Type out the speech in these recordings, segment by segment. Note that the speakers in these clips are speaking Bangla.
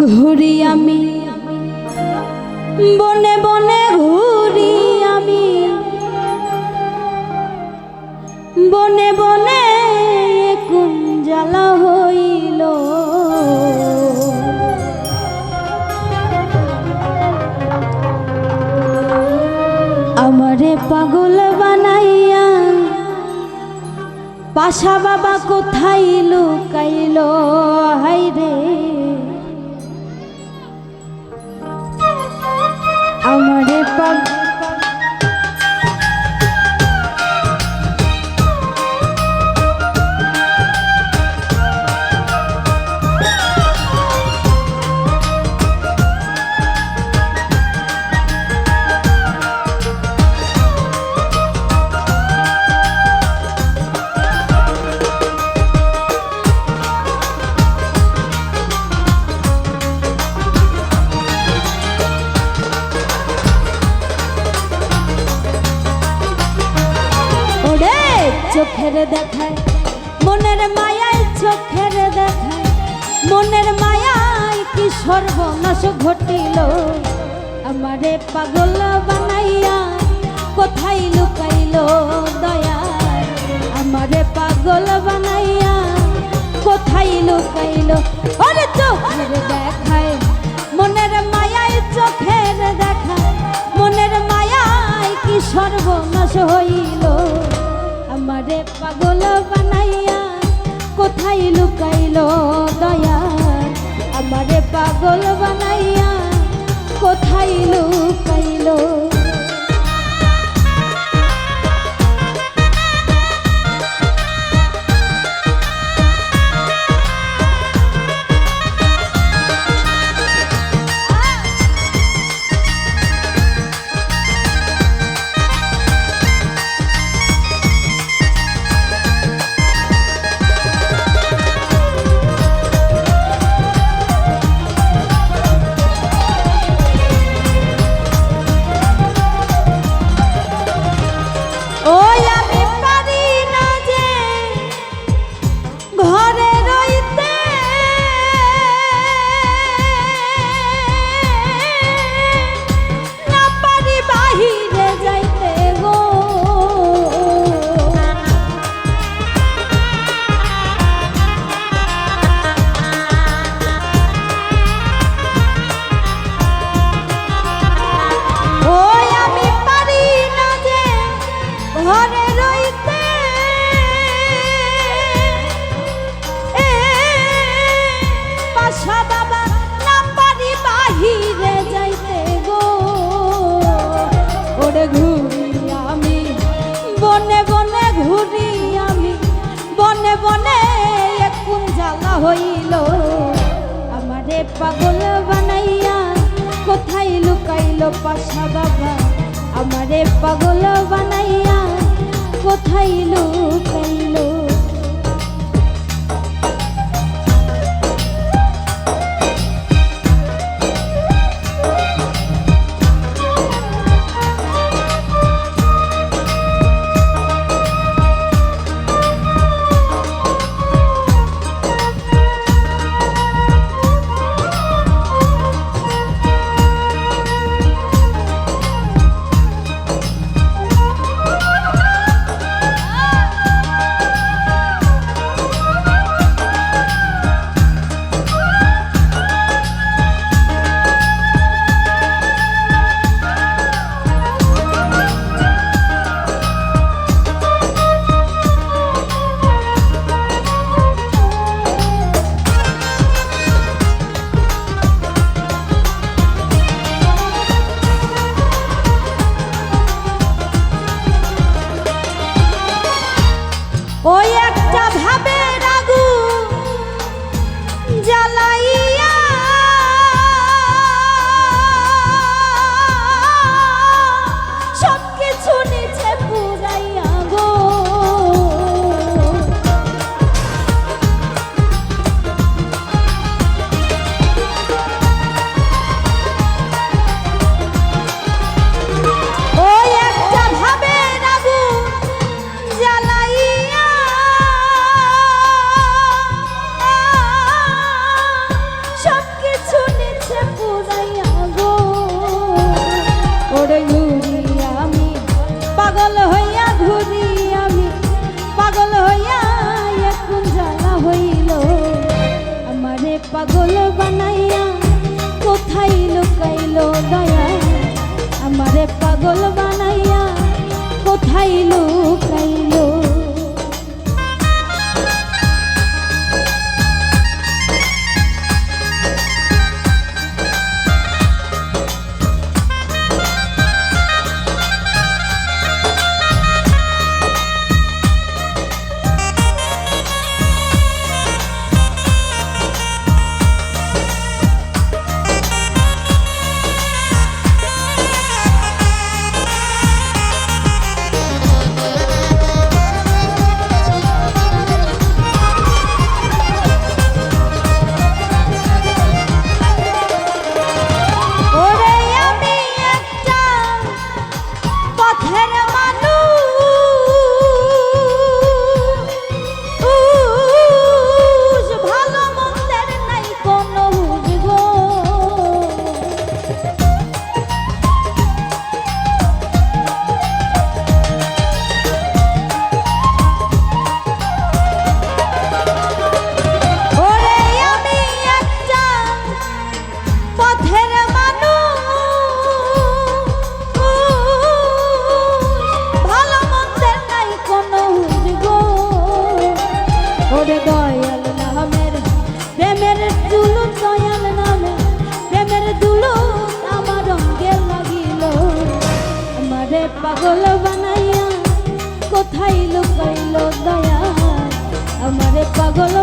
ঘুরি আমি। বনে বনে ঘুরি আমি। বনে বনে কোন জ্বালা হইল। আমারে পাগল বানাইয়া, পাশা বাবা কোথায় লুকাইল? হাই রে চোখের দেখায়, মনের মায়ায় চোখের দেখায়। মনের মায়ায় কি সর্বনাশ ঘটিল? আমারে পাগল বানাইয়া কোথায় লুকাইল দয়া? আমারে পাগল বানাইয়া কোথায় লুকাইল? ওরে চোখের দেখায়, মনের মায়ায় চোখের দেখায়। মনের মায়ায় কি সর্বনাশ হইল? আমারে পাগল বানাইয়া কোথায় লুকাইল দয়া আমারে পাগল বানাইয়া কোথায় লুকাইল? ওরে ঘুরি আমি, বনে বনে ঘুরি আমি, বনে বনে কোন জ্বালা হইল। আমারে পাগল বানাইয়া কোথায় লুকাইল পাশা বাবা? আমারে পাগল বানাইয়া কোথায় লুকাইল 我要。ওরে দয়াল নামের, প্রেমের দুলু দয়াল নামে, প্রেমের দুলু আমার রঙে লাগিল। আমারে পাগল বানাইয়া কোথায় লুকাইল দয়া আমারে পাগল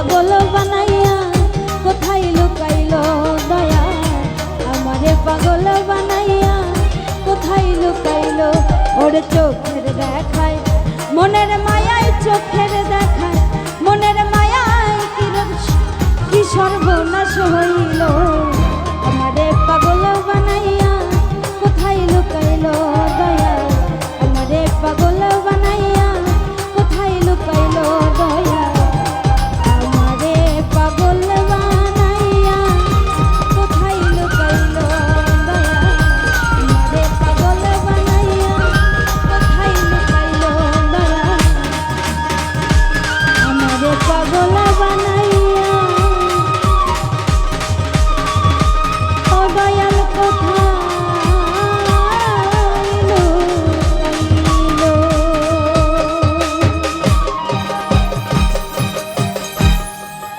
পাগল বানাইয়া, কোথায় লুকাইল দয়া? আমারে পাগল বানাইয়া, কোথায় লুকাইল? ওর চোখের দেখায়, মনের মায়ায় চোখের দেখায়, মনের মায়ায় কি সর্বনাশ হইল?